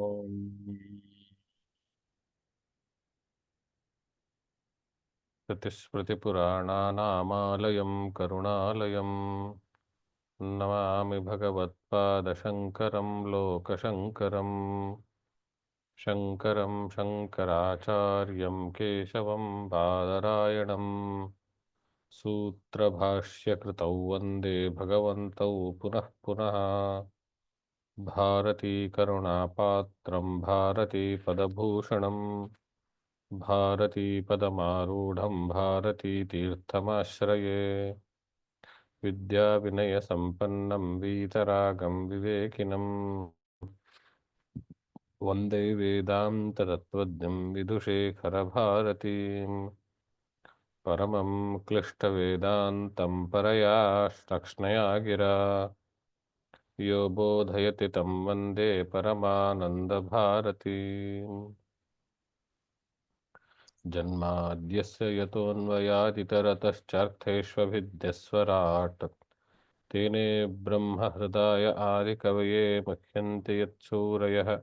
ॐ श्रुतिस्मृतिपुराणानामालयं करुणालयं नमामि भगवत्पादशङ्करं लोकशङ्करम् शङ्करं शङ्कराचार्यं केशवं बादरायणम् सूत्रभाष्यकृतौ वन्दे भगवन्तौ पुनः पुनः भारती करुणापात्रं, भारती पदभूषणं, भारती पदमारूढं, भारती तीर्थमाश्रये। विद्याविनयसम्पन्नं, वीतरागं विवेकिनम् वंदे वेदान्ततत्त्वज्ञं विदुषेखरभारतीं। परमं क्लिष्टवेदान्तं परया श्लक्ष्णया गिरा यो बोधयति तं वंदे परमानन्दभारतीम् जन्माद्यस्य यतोऽन्वयादितरतश्चार्थेष्वभिद्यस्वराट्। तेने ब्रह्महृदाय आदिकवये मह्यन्ति यत्सूरयः।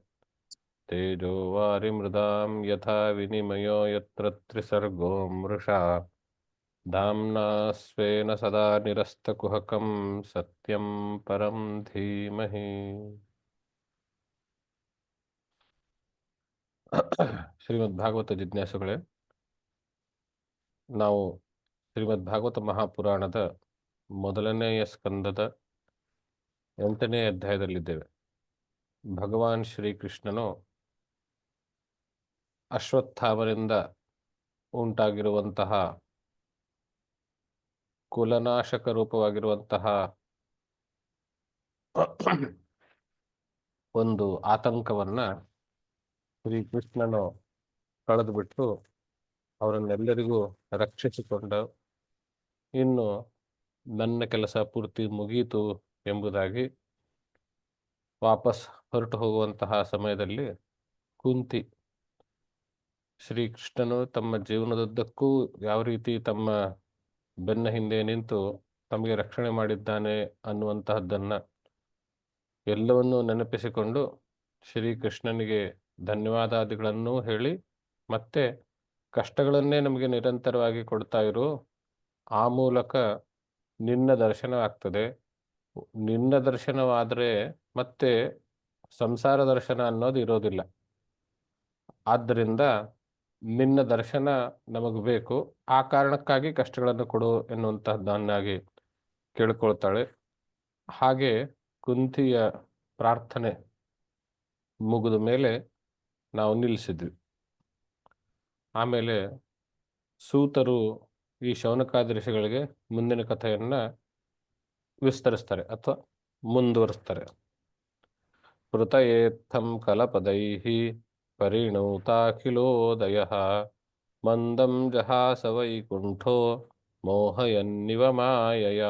तेजो वारिमृदां यथा विनिमयो यत्र त्रिसर्गो मृषा। दाम्ना स्वेन सदा निरस्तकुहकं सत्यं परं धीमहि ಶ್ರೀಮದ್ ಭಾಗವತ ಜಿಜ್ಞಾಸುಗಳೇ ನಾವು ಶ್ರೀಮದ್ ಭಾಗವತ ಮಹಾಪುರಾಣದ ಮೊದಲನೆಯ ಸ್ಕಂದದ ಎಂಟನೇ ಅಧ್ಯಾಯದಲ್ಲಿದ್ದೇವೆ ಭಗವಾನ್ ಶ್ರೀಕೃಷ್ಣನು ಅಶ್ವತ್ಥಾಮರಿಂದ ಉಂಟಾಗಿರುವಂತಹ ಕುಲನಾಶಕ ರೂಪವಾಗಿರುವಂತಹ ಒಂದು ಆತಂಕವನ್ನ ಶ್ರೀಕೃಷ್ಣನು ಕಳೆದುಬಿಟ್ಟು ಅವರನ್ನೆಲ್ಲರಿಗೂ ರಕ್ಷಿಸಿಕೊಂಡ. ಇನ್ನು ನನ್ನ ಕೆಲಸ ಪೂರ್ತಿ ಮುಗಿಯಿತು ಎಂಬುದಾಗಿ ವಾಪಸ್ ಹೊರಟು ಹೋಗುವಂತಹ ಸಮಯದಲ್ಲಿ ಕುಂತಿ ಶ್ರೀಕೃಷ್ಣನು ತಮ್ಮ ಜೀವನದುದ್ದಕ್ಕೂ ಯಾವ ರೀತಿ ತಮ್ಮ ಬೆನ್ನ ಹಿಂದೆ ನಿಂತು ತಮಗೆ ರಕ್ಷಣೆ ಮಾಡಿದ್ದಾನೆ ಅನ್ನುವಂತಹದ್ದನ್ನ ಎಲ್ಲವನ್ನೂ ನೆನಪಿಸಿಕೊಂಡು ಶ್ರೀಕೃಷ್ಣನಿಗೆ ಧನ್ಯವಾದಾದಿಗಳನ್ನೂ ಹೇಳಿ ಮತ್ತೆ ಕಷ್ಟಗಳನ್ನೇ ನಮಗೆ ನಿರಂತರವಾಗಿ ಕೊಡ್ತಾ ಇರು. ಆ ಮೂಲಕ ನಿನ್ನ ದರ್ಶನವಾಗ್ತದೆ ನಿನ್ನ ದರ್ಶನವಾದರೆ ಮತ್ತೆ ಸಂಸಾರ ದರ್ಶನ ಅನ್ನೋದು ಇರೋದಿಲ್ಲ. ಆದ್ದರಿಂದ ನಿನ್ನ ದರ್ಶನ ನಮಗೆ ಬೇಕು. ಆ ಕಾರಣಕ್ಕಾಗಿ ಕಷ್ಟಗಳನ್ನು ಕೊಡು ಎನ್ನುವಂತಹದ್ದನ್ನಾಗಿ ಕೇಳ್ಕೊಳ್ತಾಳೆ. ಹಾಗೆ ಕುಂತಿಯ ಪ್ರಾರ್ಥನೆ ಮುಗಿದ ಮೇಲೆ ನಾವು ನಿಲ್ಲಿಸಿದ್ವಿ. ಆಮೇಲೆ ಸೂತರು ಈ ಶೌನಕಾದೃಶಿಗಳಿಗೆ ಮುಂದಿನ ಕಥೆಯನ್ನ ವಿಸ್ತರಿಸ್ತಾರೆ ಅಥವಾ ಮುಂದುವರಿಸ್ತಾರೆ. ಕಲಪದೈಹಿ ಪರಿಣೂತಾಖಿಲೋದಯ ಮಂದಂ ಜಹಾಸ ವೈಕುಂಠೋ ಮೋಹಯನ್ನಿವ ಮಾಯಯ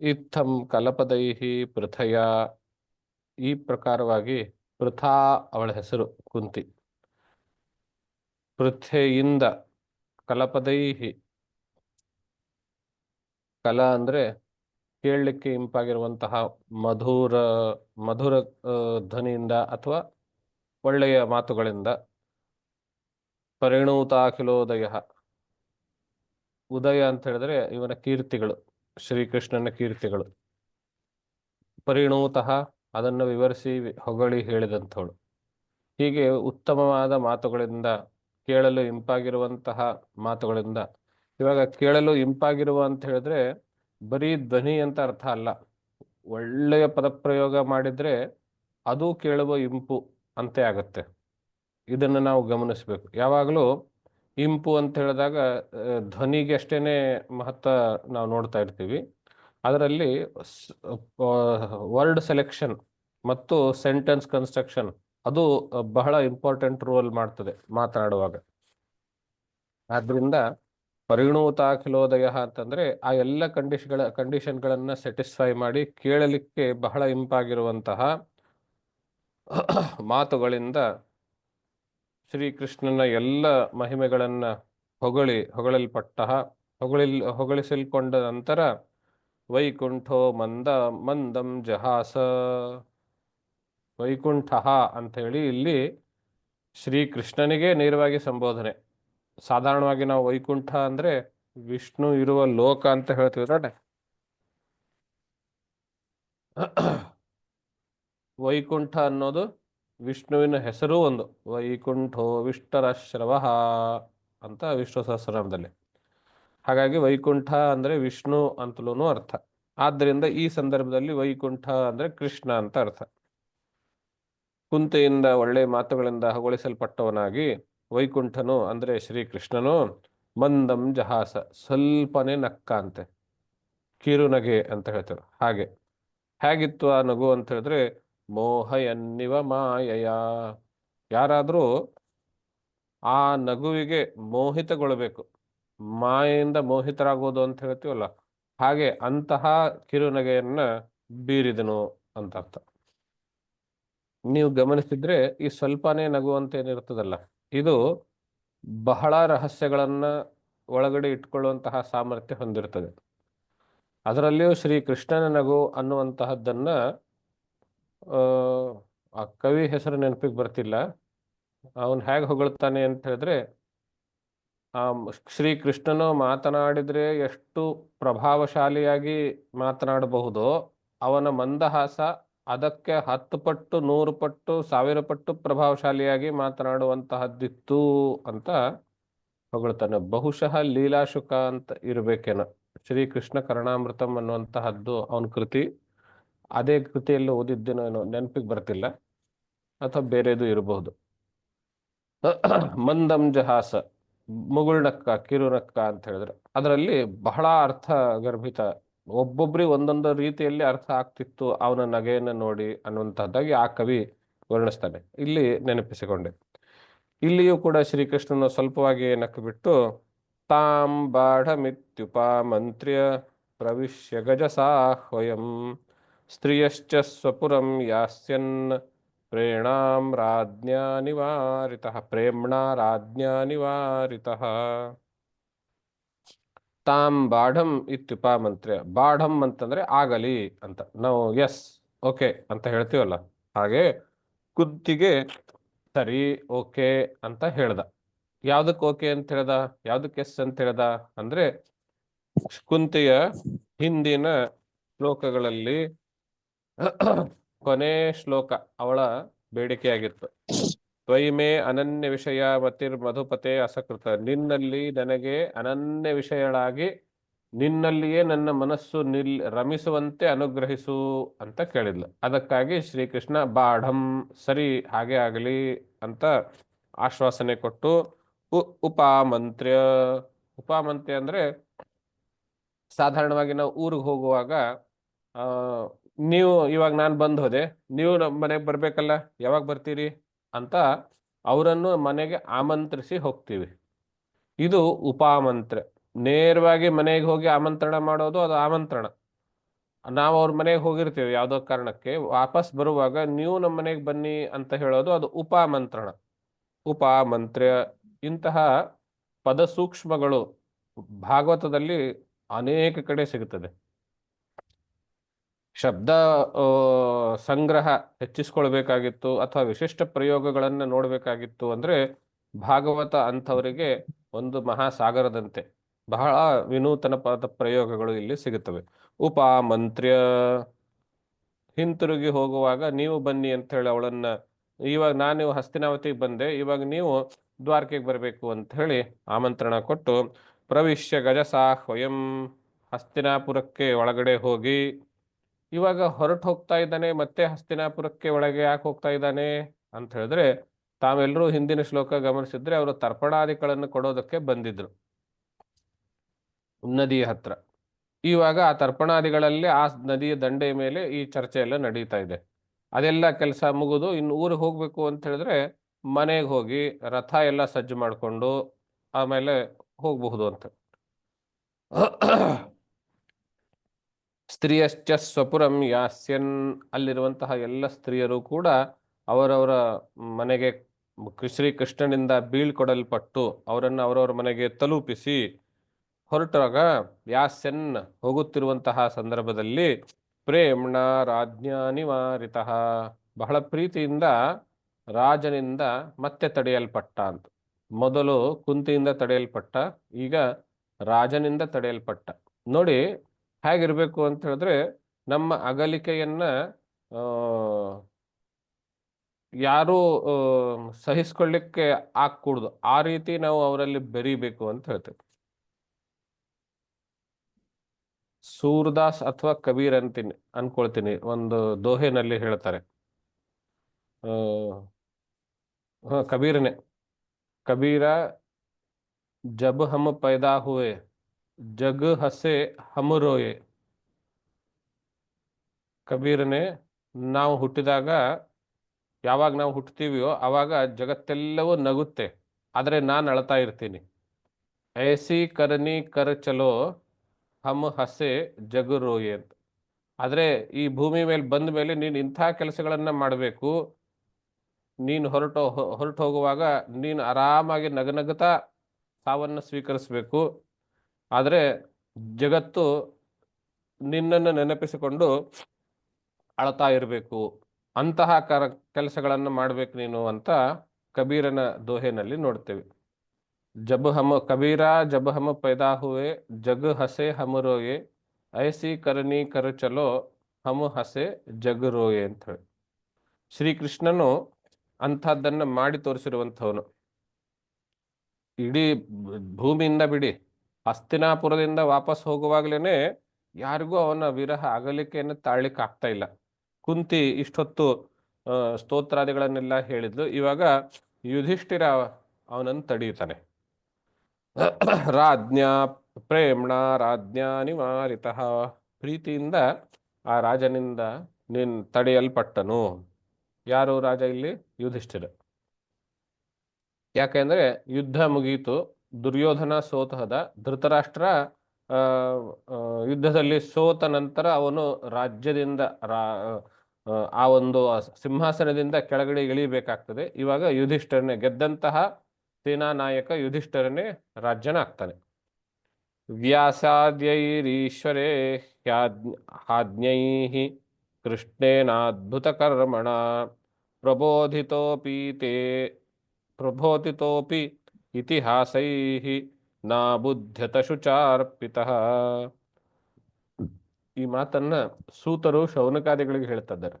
ಇತ್ತಂ ಕಲಪದೈಹಿ ಪೃಥಯ ಈ ಪ್ರಕಾರವಾಗಿ ಪೃಥಾ ಅವಳ ಹೆಸರು ಕುಂತಿ. ಪೃಥೆಯಿಂದ ಕಲಪದೈಹಿ. ಕಲ ಅಂದ್ರೆ ಕೇಳಲಿಕ್ಕೆ ಇಂಪಾಗಿರುವಂತಹ ಮಧುರ ಮಧುರ ಧ್ವನಿಯಿಂದ ಅಥವಾ ಒಳ್ಳೆಯ ಮಾತುಗಳಿಂದ. ಪರಿಣೂತಾಖಿಲೋದಯ. ಉದಯ ಅಂತ ಹೇಳಿದ್ರೆ ಇವನ ಕೀರ್ತಿಗಳು, ಶ್ರೀಕೃಷ್ಣನ ಕೀರ್ತಿಗಳು. ಪರಿಣೂತಃ ಅದನ್ನು ವಿವರಿಸಿ ಹೊಗಳಿ ಹೇಳಿದಂಥವಳು. ಹೀಗೆ ಉತ್ತಮವಾದ ಮಾತುಗಳಿಂದ, ಕೇಳಲು ಇಂಪಾಗಿರುವಂತಹ ಮಾತುಗಳಿಂದ, ಇವಾಗ ಕೇಳಲು ಇಂಪಾಗಿರುವ ಅಂತ ಹೇಳಿದ್ರೆ ಬರೀ ಧ್ವನಿ ಅಂತ ಅರ್ಥ ಅಲ್ಲ. ಒಳ್ಳೆಯ ಪದಪ್ರಯೋಗ ಮಾಡಿದ್ರೆ ಅದು ಕೇಳುವ ಇಂಪು ಅಂತೆ ಆಗುತ್ತೆ. ಇದನ್ನು ನಾವು ಗಮನಿಸಬೇಕು. ಯಾವಾಗಲೂ ಇಂಪು ಅಂತ ಹೇಳಿದಾಗ ಧ್ವನಿಗೆ ಅಷ್ಟೇನೆ ಮಹತ್ವ ನಾವು ನೋಡ್ತಾ ಇರ್ತೀವಿ. ಅದರಲ್ಲಿ ವರ್ಡ್ ಸೆಲೆಕ್ಷನ್ ಮತ್ತು ಸೆಂಟೆನ್ಸ್ ಕನ್ಸ್ಟ್ರಕ್ಷನ್ ಅದು ಬಹಳ ಇಂಪಾರ್ಟೆಂಟ್ ರೋಲ್ ಮಾಡ್ತದೆ ಮಾತನಾಡುವಾಗ. ಆದ್ರಿಂದ ಪರಿಣೂತಾಖಿಲೋದಯ ಅಂತಂದ್ರೆ ಆ ಎಲ್ಲ ಕಂಡೀಷನ್ಗಳ ಕಂಡೀಷನ್ಗಳನ್ನ ಸ್ಯಾಟಿಸ್ಫೈ ಮಾಡಿ ಕೇಳಲಿಕ್ಕೆ ಬಹಳ ಇಂಪಾಗಿರುವಂತಹ ಮಾತುಗಳಿಂದ ಶ್ರೀಕೃಷ್ಣನ ಎಲ್ಲ ಮಹಿಮೆಗಳನ್ನ ಹೊಗಳಿ, ಹೊಗಳಲ್ಪಟ್ಟ, ಹೊಗಳಿಲ್, ಹೊಗಳಿಸಲ್ಕೊಂಡ ನಂತರ ವೈಕುಂಠೋ ಮಂದ, ಮಂದಂ ಜಹಾಸ. ವೈಕುಂಠ ಅಂತ ಹೇಳಿ ಇಲ್ಲಿ ಶ್ರೀಕೃಷ್ಣನಿಗೆ ನೇರವಾಗಿ ಸಂಬೋಧನೆ. ಸಾಧಾರಣವಾಗಿ ನಾವು ವೈಕುಂಠ ಅಂದ್ರೆ ವಿಷ್ಣು ಇರುವ ಲೋಕ ಅಂತ ಹೇಳ್ತೀವಿ ನೋಡ ವೈಕುಂಠ ಅನ್ನೋದು ವಿಷ್ಣುವಿನ ಹೆಸರು ಒಂದು. ವೈಕುಂಠೋ ವಿಷ್ಟರಶ್ರವ ಅಂತ ವಿಷ್ಣು ಸಹಸ್ರನಾಮದಲ್ಲಿ ಹಾಗಾಗಿ ವೈಕುಂಠ ಅಂದ್ರೆ ವಿಷ್ಣು ಅಂತಲೂ ಅರ್ಥ. ಆದ್ದರಿಂದ ಈ ಸಂದರ್ಭದಲ್ಲಿ ವೈಕುಂಠ ಅಂದ್ರೆ ಕೃಷ್ಣ ಅಂತ ಅರ್ಥ. ಕುಂತೆಯಿಂದ ಒಳ್ಳೆ ಮಾತುಗಳಿಂದ ಹೊಗಳಿಸಲ್ಪಟ್ಟವನಾಗಿ ವೈಕುಂಠನು ಅಂದ್ರೆ ಶ್ರೀಕೃಷ್ಣನು, ಮಂದಂ ಜಹಾಸ, ಸ್ವಲ್ಪನೇ ನಕ್ಕ ಅಂತೆ, ಕಿರುನಗೆ ಅಂತ ಹೇಳ್ತಾರೆ. ಹಾಗೆ. ಹೇಗಿತ್ತು ಆ ನಗು ಅಂತ ಹೇಳಿದ್ರೆ ಮೋಹಯನ್ನಿವ ಮಾಯಯ. ಯಾರಾದರೂ ಆ ನಗುವಿಗೆ ಮೋಹಿತಗೊಳ್ಬೇಕು, ಮಾಯೆಯಿಂದ ಮೋಹಿತರಾಗೋದು ಅಂತ ಹೇಳ್ತೀವಲ್ಲ, ಹಾಗೆ ಅಂತಹ ಕಿರುನಗೆಯನ್ನ ಬೀರಿದನು ಅಂತ ಅರ್ಥ. ನೀವು ಗಮನಿಸಿದ್ರೆ ಈ ಸ್ವಲ್ಪನೇ ನಗು ಅಂತ ಏನಿರ್ತದಲ್ಲ ಇದು ಬಹಳ ರಹಸ್ಯಗಳನ್ನು ಒಳಗಡೆ ಇಟ್ಕೊಳ್ಳುವಂತಹ ಸಾಮರ್ಥ್ಯ ಹೊಂದಿರ್ತದೆ. ಅದರಲ್ಲಿಯೂ ಶ್ರೀ ಕೃಷ್ಣನ ನಗು ಅನ್ನುವಂತಹದ್ದನ್ನು, ಆ ಕವಿ ಹೆಸರು ನೆನಪಿಗೆ ಬರ್ತಿಲ್ಲ. ಅವನು ಹೇಗೆ ಹೊಗಳ್ತಾನೆ ಅಂತ ಹೇಳಿದ್ರೆ, ಆ ಶ್ರೀ ಕೃಷ್ಣನು ಮಾತನಾಡಿದ್ರೆ ಎಷ್ಟು ಪ್ರಭಾವಶಾಲಿಯಾಗಿ ಮಾತನಾಡಬಹುದೋ, ಅವನ ಮಂದಹಾಸ ಅದಕ್ಕೆ ಹತ್ತು ಪಟ್ಟು, ನೂರು ಪಟ್ಟು, ಸಾವಿರ ಪಟ್ಟು ಪ್ರಭಾವಶಾಲಿಯಾಗಿ ಮಾತನಾಡುವಂತಹದ್ದಿತ್ತು ಅಂತ ಹೊಗಳ್ತಾನೆ. ಬಹುಶಃ ಲೀಲಾಶುಕ ಅಂತ ಇರಬೇಕೇನೋ. ಶ್ರೀಕೃಷ್ಣ ಕರ್ಣಾಮೃತಂ ಅನ್ನುವಂತಹದ್ದು ಅವನ ಕೃತಿ. ಅದೇ ಕೃತಿಯಲ್ಲಿ ಓದಿದ್ದೇನೋ ಏನೋ ನೆನಪಿಗೆ ಬರ್ತಿಲ್ಲ. ಅಥವಾ ಬೇರೆದು ಇರಬಹುದು ಮಂದಂ ಜಹಾಸ, ಮುಗುಳ್ನಕ್ಕ, ಕಿರುನಕ್ಕ ಅಂತ ಹೇಳಿದ್ರೆ, ಅದರಲ್ಲಿ ಬಹಳ ಅರ್ಥ ಗರ್ಭಿತ ಒಬ್ಬೊಬ್ರಿಗೆ ಒಂದೊಂದು ರೀತಿಯಲ್ಲಿ ಅರ್ಥ ಆಗ್ತಿತ್ತು ಅವನ ನಗೆಯನ್ನು ನೋಡಿ ಅನ್ನುವಂಥದ್ದಾಗಿ ಆ ಕವಿ ವರ್ಣಿಸ್ತಾನೆ. ಇಲ್ಲಿ ನೆನಪಿಸಿಕೊಂಡೆ. ಇಲ್ಲಿಯೂ ಕೂಡ ಶ್ರೀಕೃಷ್ಣನ ಸ್ವಲ್ಪವಾಗಿ ನಕ್ಕು ಬಿಟ್ಟು ತಾಂ ಬಾಢಮಿತ್ಯುಪಾಮಂತ್ರ್ಯ ಪ್ರವಿಶ್ಯ ಗಜಸಾಹ್ವಯಂ ಸ್ತ್ರೀಯಶ್ಚ ಸ್ವಪುರಂ ಯಾಸ್ಯನ್ ಪ್ರೇಣಾಂ ರಾಜ್ಞಾ ನಿವಾರಿತಃ, ಪ್ರೇಮ್ಣಾ ರಾಜ್ಞಾ ನಿವಾರಿತಃ. ತಾಂ ಬಾಢಂ ಇತ್ಯುಪಾಮಂತ್ರ್ಯ. ಬಾಢಂ ಅಂತಂದ್ರೆ ಆಗಲಿ ಅಂತ. ನಾವು ಎಸ್ ಓಕೆ ಅಂತ ಹೇಳ್ತೀವಲ್ಲ. ಹಾಗೆ ಕುತ್ತಿಗೆ ಸರಿ ಓಕೆ ಅಂತ ಹೇಳ್ದ. ಯಾವ್ದಕ್ಕೆ ಓಕೆ ಅಂತ ಹೇಳ್ದ? ಯಾವ್ದಕ್ಕೆ ಎಸ್ ಅಂತ ಹೇಳ್ದ? ಅಂದ್ರೆ ಕುಂತಿಯ ಹಿಂದಿನ ಶ್ಲೋಕಗಳಲ್ಲಿ ಕೊನೆ ಶ್ಲೋಕ ಅವಳ ಬೇಡಿಕೆಯಾಗಿತ್ತು. ತ್ವಯಿಮೇ ಅನನ್ಯ ವಿಷಯ ಮತ್ತಿರ್ ಮಧುಪತೆ ಅಸಕೃತ. ನಿನ್ನಲ್ಲಿ ನನಗೆ ಅನನ್ಯ ವಿಷಯಳಾಗಿ, ನಿನ್ನಲ್ಲಿಯೇ ನನ್ನ ಮನಸ್ಸು ನಿಲ್ ರಮಿಸುವಂತೆ ಅನುಗ್ರಹಿಸು ಅಂತ ಕೇಳಿದ್ಲು. ಅದಕ್ಕಾಗಿ ಶ್ರೀಕೃಷ್ಣ, ಬಾಢಂ, ಸರಿ, ಹಾಗೆ ಆಗಲಿ ಅಂತ ಆಶ್ವಾಸನೆ ಕೊಟ್ಟು, ಉ, ಉಪಾಮಂತ್ರ್ಯ. ಉಪಾಮಂತ್ರ್ಯ ಅಂದ್ರೆ, ಸಾಧಾರಣವಾಗಿ ನಾವು ಊರಿಗೆ ಹೋಗುವಾಗ ನೀವು, ಇವಾಗ ನಾನು ಬಂದು ಹೋದೆ. ನೀವು ನಮ್ಮ ಮನೆಗೆ ಬರ್ಬೇಕಲ್ಲ, ಯಾವಾಗ ಬರ್ತೀರಿ? ಅಂತ ಅವರನ್ನು ಮನೆಗೆ ಆಮಂತ್ರಿಸಿ ಹೋಗ್ತೀವಿ. ಇದು ಉಪಾಮಂತ್ರ ನೇರವಾಗಿ ಮನೆಗೆ ಹೋಗಿ ಆಮಂತ್ರಣ ಮಾಡೋದು ಅದು ಆಮಂತ್ರಣ. ನಾವು ಅವ್ರ ಮನೆಗೆ ಹೋಗಿರ್ತೀವಿ ಯಾವುದೋ ಕಾರಣಕ್ಕೆ. ವಾಪಸ್ ಬರುವಾಗ ನೀವು ನಮ್ಮ ಮನೆಗೆ ಬನ್ನಿ ಅಂತ ಹೇಳೋದು ಅದು ಉಪಾಮಂತ್ರಣ ಉಪಾಮಂತ್ರ ಇಂತಹ ಪದಸೂಕ್ಷ್ಮಗಳು ಭಾಗವತದಲ್ಲಿ ಅನೇಕ ಕಡೆ ಸಿಗುತ್ತದೆ. ಶಬ್ದ ಸಂಗ್ರಹ ಹೆಚ್ಚಿಸ್ಕೊಳ್ಬೇಕಾಗಿತ್ತು ಅಥವಾ ವಿಶಿಷ್ಟ ಪ್ರಯೋಗಗಳನ್ನು ನೋಡಬೇಕಾಗಿತ್ತು ಅಂದ್ರೆ ಭಾಗವತ ಅಂಥವರಿಗೆ ಒಂದು ಮಹಾಸಾಗರದಂತೆ ಬಹಳ ವಿನೂತನ ಪದ ಪ್ರಯೋಗಗಳು ಇಲ್ಲಿ ಸಿಗುತ್ತವೆ. ಉಪಾಮಂತ್ರ್ಯ. ಹಿಂತಿರುಗಿ ಹೋಗುವಾಗ ನೀವು ಬನ್ನಿ ಅಂತ ಹೇಳಿ ಅವಳನ್ನ, ಇವಾಗ ನಾನು ಹಸ್ತಿನಾವತಿಗೆ ಬಂದೆ, ಇವಾಗ ನೀವು ದ್ವಾರಕೆಗೆ ಬರಬೇಕು ಅಂತ ಹೇಳಿ ಆಮಂತ್ರಣ ಕೊಟ್ಟು, ಪ್ರವಿಶ್ಯ ಗಜಸಾಹ್ವಯಂ, ಹಸ್ತಿನಾಪುರಕ್ಕೆ ಒಳಗಡೆ ಹೋಗಿ ಇವಾಗ ಹೊರಟು ಹೋಗ್ತಾ ಇದ್ದಾನೆ, ಮತ್ತೆ ಹಸ್ತಿನಾಪುರಕ್ಕೆ ಒಳಗೆ ಯಾಕೆ ಹೋಗ್ತಾ ಇದ್ದಾನೆ ಅಂತ ಹೇಳಿದ್ರೆ, ತಾವೆಲ್ಲರೂ ಹಿಂದಿನ ಶ್ಲೋಕ ಗಮನಿಸಿದ್ರೆ ಅವರು ತರ್ಪಣಾದಿಗಳನ್ನು ಕೊಡೋದಕ್ಕೆ ಬಂದಿದ್ರು. ನದಿಯ ಹತ್ರ. ಇವಾಗ ಆ ತರ್ಪಣಾದಿಗಳಲ್ಲಿ ಆ ನದಿಯ ದಂಡೆಯ ಮೇಲೆ ಈ ಚರ್ಚೆ ಎಲ್ಲ ನಡೀತಾ ಇದೆ. ಅದೆಲ್ಲ ಕೆಲಸ ಮುಗಿದು, ಇನ್ನು ಊರಿಗೆ ಹೋಗ್ಬೇಕು ಅಂತ ಹೇಳಿದ್ರೆ ಮನೆಗೆ ಹೋಗಿ ರಥ ಎಲ್ಲ ಸಜ್ಜು ಮಾಡಿಕೊಂಡು ಆಮೇಲೆ ಹೋಗಬಹುದು ಅಂತ. ಸ್ತ್ರೀಯಶ್ಚ ಸ್ವಪುರಂ ಯಾಸ್ಯನ್ ಅಲ್ಲಿರುವಂತಹ ಎಲ್ಲ ಸ್ತ್ರೀಯರು ಕೂಡ ಅವರವರ ಮನೆಗೆ ಶ್ರೀಕೃಷ್ಣನಿಂದ ಬೀಳ್ಕೊಡಲ್ಪಟ್ಟು ಅವರನ್ನು ಅವರವರ ಮನೆಗೆ ತಲುಪಿಸಿ ಹೊರಟಾಗ ಯಾಸ್ಯನ್ ಹೋಗುತ್ತಿರುವಂತಹ ಸಂದರ್ಭದಲ್ಲಿ ಪ್ರೇಮ್ಣ ರಾಜ್ಞಾ ನಿವಾರಿತಃ. ಬಹಳ ಪ್ರೀತಿಯಿಂದ ರಾಜನಿಂದ ಮತ್ತೆ ತಡೆಯಲ್ಪಟ್ಟ ಅಂತ ಮೊದಲು ಕುಂತಿಯಿಂದ ತಡೆಯಲ್ಪಟ್ಟ, ಈಗ ರಾಜನಿಂದ ತಡೆಯಲ್ಪಟ್ಟ. ನೋಡಿ ಹೇಗಿರ್ಬೇಕು ಅಂತ ಹೇಳಿದ್ರೆ, ನಮ್ಮ ಅಗಲಿಕೆಯನ್ನ ಯಾರು ಸಹಿಸ್ಕೊಳ್ಳಿಕ್ಕೆ ಆಗ್ಕೂಡ್ದು. ಆ ರೀತಿ ನಾವು ಅವರಲ್ಲಿ ಬೆರಿಬೇಕು ಅಂತ ಹೇಳ್ತೇವೆ. ಸೂರ್ದಾಸ್ ಅಥವಾ ಕಬೀರ್ ಅಂತೀನಿ, ಅನ್ಕೊಳ್ತೀನಿ. ಒಂದು ದೋಹೆನಲ್ಲಿ ಹೇಳ್ತಾರೆ. ಕಬೀರನೇ. ಕಬೀರ ಜಬ್ ಹಮ್ ಪೈದಾ ಹುವೆ ಜಗ್ ಹಸೆ ಹಮುರೋಯೆ. ಕಬೀರನೇ, ನಾವು ಹುಟ್ಟಿದಾಗ ಯಾವಾಗ ನಾವು ಹುಟ್ಟುತ್ತೀವಿಯೋ ಆವಾಗ ಜಗತ್ತೆಲ್ಲವೂ ನಗುತ್ತೆ. ಆದರೆ ನಾನು ಅಳ್ತಾ ಇರ್ತೀನಿ. ಐಸಿ ಕರನಿ ಕರ ಚಲೋ, ಹಮ್ ಹಸೆ ಜಗ್ ರೋಯೆ ಅಂತ. ಆದರೆ ಈ ಭೂಮಿ ಮೇಲೆ ಬಂದ ಮೇಲೆ ನೀನು ಇಂಥ ಕೆಲಸಗಳನ್ನು ಮಾಡಬೇಕು. ನೀನು ಹೊರಟು ಹೊರಟು ಹೋಗುವಾಗ ನೀನು ಆರಾಮಾಗಿ ನಗನಗುತ್ತಾ ಸಾವನ್ನು ಸ್ವೀಕರಿಸಬೇಕು. ಆದರೆ ಜಗತ್ತು ನಿನ್ನನ್ನು ನೆನಪಿಸಿಕೊಂಡು ಅಳತಾ ಇರಬೇಕು. ಅಂತಹ ಕರ, ಕೆಲಸಗಳನ್ನು ಮಾಡಬೇಕು ನೀನು ಅಂತ ಕಬೀರನ ದೋಹೆನಲ್ಲಿ ನೋಡ್ತೇವೆ. ಜಬ ಹಮ, ಕಬೀರ ಜಬ ಹಮ ಪೈದಾ ಹುವೆ, ಜಗ್ ಹಸೆ ಹಮರೋಯೆ ಐಸಿ ಕರಣಿ ಕರ ಚಲೋ, ಹಮು ಹಸೆ ಜಗ ರೋಯೆ ಅಂತ ಹೇಳಿ. ಶ್ರೀಕೃಷ್ಣನು ಅಂಥದ್ದನ್ನು ಮಾಡಿ ತೋರಿಸಿರುವಂಥವನು. ಇಡೀ ಭೂಮಿಯಿಂದ ಬಿಡಿ. ಹಸ್ತಿನಾಪುರದಿಂದ ವಾಪಸ್ ಹೋಗುವಾಗ್ಲೇನೆ ಯಾರಿಗೂ ಅವನ ವಿರಹ ಅಗಲಿಕೆಯನ್ನು ತಾಳ್ಲಿಕ್ಕೆ ಆಗ್ತಾ ಇಲ್ಲ. ಕುಂತಿ ಇಷ್ಟೊತ್ತು ಸ್ತೋತ್ರಾದಿಗಳನ್ನೆಲ್ಲ ಹೇಳಿದ್ಲು. ಇವಾಗ ಯುಧಿಷ್ಠಿರ ಅವನನ್ನು ತಡೆಯುತ್ತಾನೆ. ರಾಜ್ಞಾ ಪ್ರೇಮ್ಣ, ರಾಜ್ಞಾ ನಿವಾರಿತ. ಪ್ರೀತಿಯಿಂದ ಆ ರಾಜನಿಂದ ನಿನ್ ತಡೆಯಲ್ಪಟ್ಟನು. ಯಾರು ರಾಜ ಇಲ್ಲಿ? ಯುಧಿಷ್ಠಿರ. ಯಾಕೆಂದ್ರೆ ಯುದ್ಧ ಮುಗೀತು. ದುರ್ಯೋಧನ ಸೋತಹದ ಧೃತರಾಷ್ಟ್ರ ಯುದ್ಧದಲ್ಲಿ ಸೋತ ನಂತರ ಅವನು ರಾಜ್ಯದಿಂದ ರಾ ಆ, ಒಂದು ಸಿಂಹಾಸನದಿಂದ ಕೆಳಗಡೆ ಇಳಿಬೇಕಾಗ್ತದೆ. ಇವಾಗ ಯುಧಿಷ್ಠರನೇ ಗೆದ್ದಂತಹ ಸೇನಾ ನಾಯಕ ಯುಧಿಷ್ಠರನೇ ರಾಜ್ಯನಾಗ್ತಾನೆ. ವ್ಯಾಸಾದ್ಯೈರೀಶ್ವರೇ ಹ್ಯಾಜ್ಞ ಕೃಷ್ಣೇನಾದ್ಭುತ ಕೃಷ್ಣೇನಾದ್ಭುತಕರ್ಮಣ ಪ್ರಬೋಧಿತೋಪಿ ತೇ ಪ್ರಬೋಧಿತೋಪಿ ಇತಿಹಾಸೈಃ ನಾ ಶುಚಾರ್ಪಿತ ಈ ಮಾತನ್ನ ಸೂತರು ಶೌನಕಾದಿಗಳಿಗೆ ಹೇಳ್ತಾ ಇದ್ದಾರೆ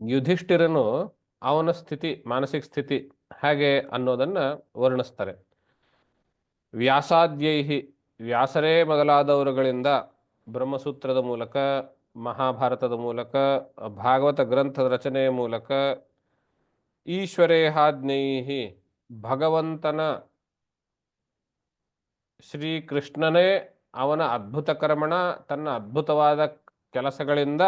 ಯುಧಿಷ್ಠಿರನು ಅವನ ಸ್ಥಿತಿ, ಮಾನಸಿಕ ಸ್ಥಿತಿ ಹಾಗೆ ಅನ್ನೋದನ್ನ ವರ್ಣಿಸ್ತಾರೆ. ವ್ಯಾಸಾದ್ಯೈಹಿ, ವ್ಯಾಸರೇ ಮೊದಲಾದವರುಗಳಿಂದ ಬ್ರಹ್ಮಸೂತ್ರದ ಮೂಲಕ, ಮಹಾಭಾರತದ ಮೂಲಕ, ಭಾಗವತ ಗ್ರಂಥದ ರಚನೆಯ ಮೂಲಕ, ಈಶ್ವರೇಹಾಜ್ಞೈಹಿ ಭಗವಂತನ ಶ್ರೀಕೃಷ್ಣನೇ ಅವನ ಅದ್ಭುತ ಕರ್ಮಣ, ತನ್ನ ಅದ್ಭುತವಾದ ಕೆಲಸಗಳಿಂದ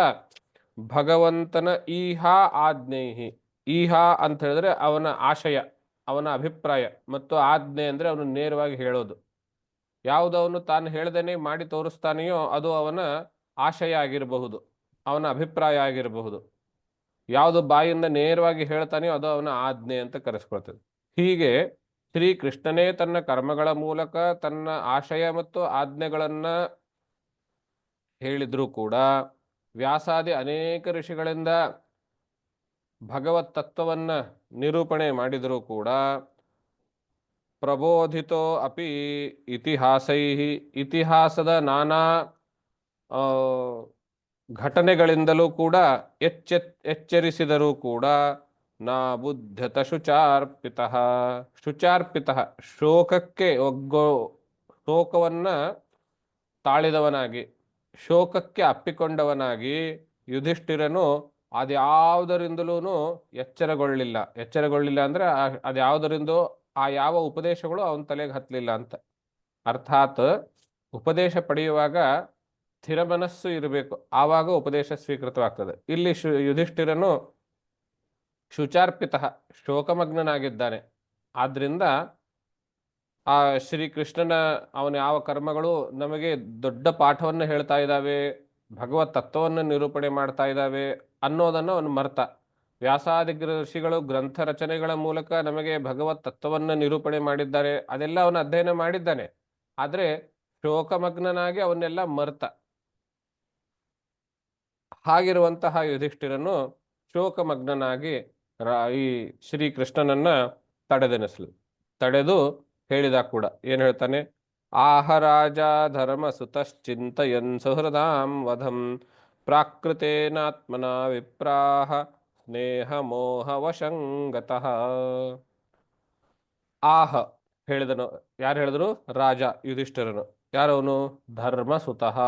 ಭಗವಂತನ ಈಹಾ ಆಜ್ಞೇಹಿ, ಈಹಾ ಅಂತ ಹೇಳಿದ್ರೆ ಅವನ ಆಶಯ, ಅವನ ಅಭಿಪ್ರಾಯ ಮತ್ತು ಆಜ್ಞೆ ಅಂದರೆ ಅವನು ನೇರವಾಗಿ ಹೇಳೋದು. ಯಾವುದವನು ತಾನು ಹೇಳ್ದೇನೆ ಮಾಡಿ ತೋರಿಸ್ತಾನೆಯೋ ಅದು ಅವನ ಆಶಯ ಆಗಿರಬಹುದು, ಅವನ ಅಭಿಪ್ರಾಯ ಆಗಿರಬಹುದು. ಯಾವುದು ಬಾಯಿಂದ ನೇರವಾಗಿ ಹೇಳ್ತಾನೆಯೋ ಅದು ಅವನ ಆಜ್ಞೆ ಅಂತ ಕರೆಸ್ಕೊಳ್ತದೆ. ಹೀಗೆ ಶ್ರೀಕೃಷ್ಣನೇ ತನ್ನ ಕರ್ಮಗಳ ಮೂಲಕ ತನ್ನ ಆಶಯ ಮತ್ತು ಆಜ್ಞೆಗಳನ್ನು ಹೇಳಿದರೂ ಕೂಡ ವ್ಯಾಸಾದಿ ಅನೇಕ ಋಷಿಗಳಿಂದ ಭಗವತ್ ತತ್ವವನ್ನ ನಿರೂಪಣೆ ಮಾಡಿದರೂ ಕೂಡ ಪ್ರಬೋಧಿತೋ ಅಪಿ ಇತಿಹಾಸೈ. ಇತಿಹಾಸದ ನಾನಾ ಘಟನೆಗಳಿಂದಲೂ ಕೂಡ ಎಚ್ಚೆತ್, ಎಚ್ಚರಿಸಿದರೂ ಕೂಡ ನಾ ಬುದ್ಧತ ಶುಚಾರ್ಪಿತ ಶುಚಾರ್ಪಿತ ಶೋಕಕ್ಕೆ ಒಗ್ಗೋ, ಶೋಕವನ್ನ ತಾಳಿದವನಾಗಿ, ಶೋಕಕ್ಕೆ ಅಪ್ಪಿಕೊಂಡವನಾಗಿ ಯುಧಿಷ್ಠಿರನು ಅದ್ಯಾವುದರಿಂದಲೂ ಎಚ್ಚರಗೊಳ್ಳಿಲ್ಲ. ಎಚ್ಚರಗೊಳ್ಳಿಲ್ಲ ಅಂದ್ರೆ ಅದ್ಯಾವುದರಿಂದೋ ಆ ಯಾವ ಉಪದೇಶಗಳು ಅವನ ತಲೆಗೆ ಹತ್ತಲಿಲ್ಲ ಅಂತ. ಅರ್ಥಾತ್ ಉಪದೇಶ ಪಡೆಯುವಾಗ ಸ್ಥಿರ ಮನಸ್ಸು ಇರಬೇಕು. ಆವಾಗ ಉಪದೇಶ ಸ್ವೀಕೃತವಾಗ್ತದೆ. ಇಲ್ಲಿ ಶು ಯುಧಿಷ್ಠಿರನು ಶುಚಾರ್ಪಿತ ಶೋಕಮಗ್ನನಾಗಿದ್ದಾನೆ. ಆದ್ದರಿಂದ ಆ ಶ್ರೀಕೃಷ್ಣನ ಅವನ ಯಾವ ಕರ್ಮಗಳು ನಮಗೆ ದೊಡ್ಡ ಪಾಠವನ್ನು ಹೇಳ್ತಾ ಇದ್ದಾವೆ, ಭಗವತ್ ತತ್ವವನ್ನು ನಿರೂಪಣೆ ಮಾಡ್ತಾ ಇದ್ದಾವೆ ಅನ್ನೋದನ್ನು ಅವನು ಮರ್ತ. ವ್ಯಾಸಾದಿ ಋಷಿಗಳು ಗ್ರಂಥ ರಚನೆಗಳ ಮೂಲಕ ನಮಗೆ ಭಗವತ್ ತತ್ವವನ್ನು ನಿರೂಪಣೆ ಮಾಡಿದ್ದಾರೆ, ಅದೆಲ್ಲ ಅವನು ಅಧ್ಯಯನ ಮಾಡಿದ್ದಾನೆ. ಆದ್ರೆ ಶೋಕಮಗ್ನನಾಗಿ ಅವನ್ನೆಲ್ಲ ಮರ್ತ. ಹಾಗಿರುವಂತಹ ಯುಧಿಷ್ಠಿರನು ಶೋಕಮಗ್ನನಾಗಿ ಈ ಶ್ರೀಕೃಷ್ಣನನ್ನ ತಡೆದೆನಿಸಲು. ತಡೆದು ಹೇಳಿದ ಕೂಡ ಏನ್ ಹೇಳ್ತಾನೆ? ಆಹ ರಾಜ ಧರ್ಮ ಸುತಶ್ಚಿಂತಯನ್ ಸುಹೃದಾಂ ವಧಂ ಪ್ರಾಕೃತೇನಾತ್ಮನ ವಿಪ್ರಾಹ ಸ್ನೇಹ ಮೋಹ ವಶಂಗತಃ. ಆಹ ಹೇಳಿದನು. ಯಾರು ಹೇಳಿದ್ರು? ರಾಜ ಯುಧಿಷ್ಠಿರನು. ಯಾರವನು ಧರ್ಮ ಸುತಃ.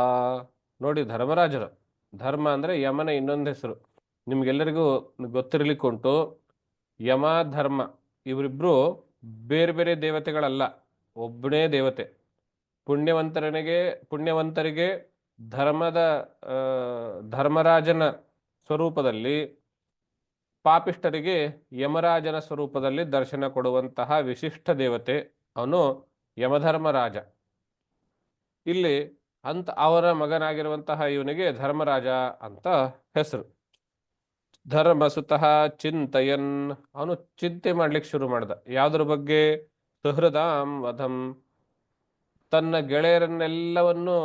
ನೋಡಿ ಧರ್ಮರಾಜರು. ಧರ್ಮ ಅಂದ್ರೆ ಯಮನ ಇನ್ನೊಂದು ಹೆಸರು. ನಿಮ್ಗೆಲ್ಲರಿಗೂ ಗೊತ್ತಿರಲಿಕ್ಕುಂಟು ಯಮ ಧರ್ಮ ಇವರಿಬ್ರು ಬೇರೆ ಬೇರೆ ದೇವತೆಗಳಲ್ಲ, ಒಬ್ಬನೇ ದೇವತೆ. ಪುಣ್ಯವಂತರನಿಗೆ, ಪುಣ್ಯವಂತರಿಗೆ ಧರ್ಮದ ಧರ್ಮರಾಜನ ಸ್ವರೂಪದಲ್ಲಿ ಪಾಪಿಷ್ಟರಿಗೆ ಯಮರಾಜನ ಸ್ವರೂಪದಲ್ಲಿ ದರ್ಶನ ಕೊಡುವಂತಹ ವಿಶಿಷ್ಟ ದೇವತೆ ಅವನು ಯಮಧರ್ಮರಾಜ. ಇಲ್ಲಿ ಅಂತ ಅವರ ಮಗನಾಗಿರುವಂತಹ ಇವನಿಗೆ ಧರ್ಮರಾಜ ಅಂತ ಹೆಸರು. ಧರ್ಮ ಸುತಃ ಚಿಂತಯನ್ ಅವನು ಚಿಂತೆ ಮಾಡ್ಲಿಕ್ಕೆ ಶುರು ಮಾಡ್ದ. ಯಾವ್ದ್ರ ಬಗ್ಗೆ? ಸುಹೃದಾಂ ವಧಂ. ತನ್ನ ಗೆಳೆಯರನ್ನೆಲ್ಲವನ್ನು